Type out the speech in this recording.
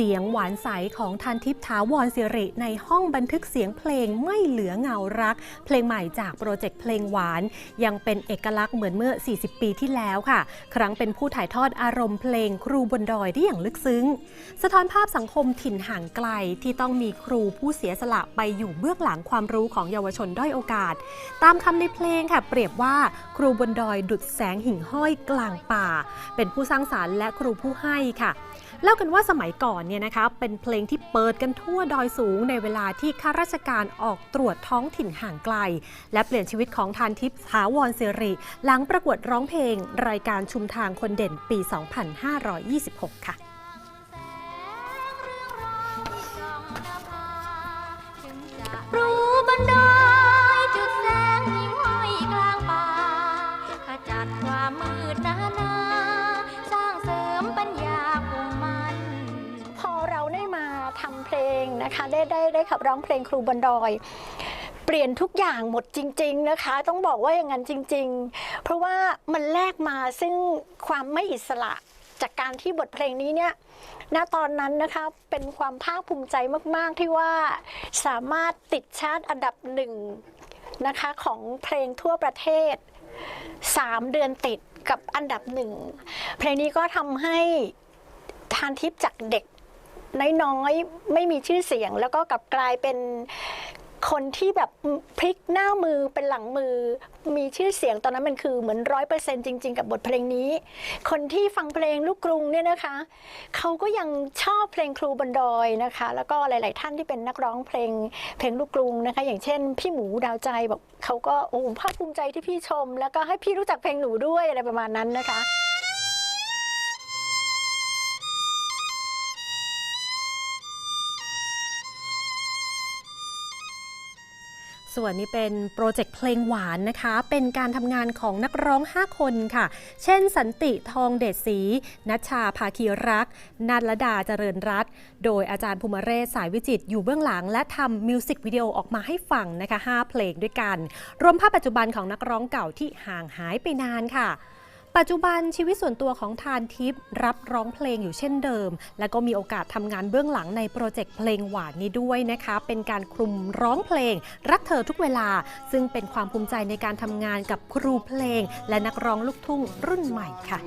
เสียงหวานใสของทันทิพย์ถาวรสิริ ในห้องบันทึกเสียงเพลงไม่เหลือเงารัก เพลงใหม่จากโปรเจกต์เพลงหวาน ยังเป็นเอกลักษณ์เหมือนเมื่อ 40 ปีที่แล้วค่ะ ครั้งเป็นผู้ถ่ายทอดอารมณ์เพลงครูบนดอยได้อย่างลึกซึ้ง สะท้อนภาพสังคมถิ่นห่างไกลที่ต้องมีครูผู้เสียสละไปอยู่เบื้องหลังความรู้ของเยาวชนด้อยโอกาส ตามคำในเพลงค่ะ เปรียบว่าครูบนดอยดุดแสงหิ่งห้อยกลางป่า เป็นผู้สร้างสารรค์และครูผู้ให้ค่ะ เล่ากันว่าสมัยก่อนเนี่ยนะคะเป็นเพลงที่เปิดกันทั่วดอยสูงในเวลาที่ข้าราชการออกตรวจท้องถิ่นห่างไกล และเปลี่ยนชีวิตของทานทิพย์สาวรสิริ หลังประกวดร้องเพลง รายการชุมทางคนเด่นปี 2526 ค่ะ นะคะได้ได้ได้ขับร้องเพลงครูบนดอย เปลี่ยนทุกอย่างหมดจริง ๆนะคะ ต้องบอกว่าอย่างนั้นจริง ๆ เพราะว่ามันแลกมาซึ่งความไม่อิสระจากการที่บทเพลงนี้เนี่ย ณ ตอนนั้นนะคะเป็นความภาคภูมิใจมาก ๆ ที่ว่าสามารถติดชาร์ตอันดับหนึ่งนะคะของเพลงทั่วประเทศ 3 เดือนติดกับอันดับหนึ่ง เพลงนี้ก็ทำให้ทานทิพย์จากเด็ก น้อยๆ ไม่มีชื่อเสียง แล้วก็กลับกลายเป็นคนที่แบบพลิกหน้ามือเป็นหลังมือ มีชื่อเสียงตอนนั้นมันคือเหมือนร้อยเปอร์เซ็นจริง ๆ กับบทเพลงนี้ คนที่ฟังเพลงลูกกรุงเนี่ยนะคะเขาก็ยังชอบเพลงครูบนดอยนะคะ แล้วก็หลาย ๆ ท่านที่เป็นนักร้องเพลงเพลงลูกกรุงนะคะ อย่างเช่น พี่หมูดาวใจบอกเขาก็โอ้ภาคภูมิใจที่พี่ชม แล้วก็ให้พี่รู้จักเพลงหนูด้วยอะไรประมาณนั้นนะคะ ส่วนนี้เป็นโปรเจกต์เพลงหวานนะคะ เป็นการทำงานของนักร้อง 5 คนค่ะ เช่น สันติทองเดชศรีนัชชาภาคีรักนัทลดาเจริญรัตโดยอาจารย์ภูมิเรศสายวิจิตอยู่เบื้องหลัง และทำมิวสิกวิดีโอออกมาให้ฟังนะคะ 5 เพลงด้วยกัน รวมภาพปัจจุบันของนักร้องเก่าที่ห่างหายไปนานค่ะ ปัจจุบันชีวิตส่วนตัวของทานทิพย์รับร้องเพลงอยู่เช่นเดิม และก็มีโอกาสทำงานเบื้องหลังในโปรเจกต์เพลงหวานนี้ด้วยนะคะ เป็นการคลุมร้องเพลง รักเธอทุกเวลา ซึ่งเป็นความภูมิใจในการทำงานกับครูเพลง และนักร้องลูกทุ่งรุ่นใหม่ค่ะ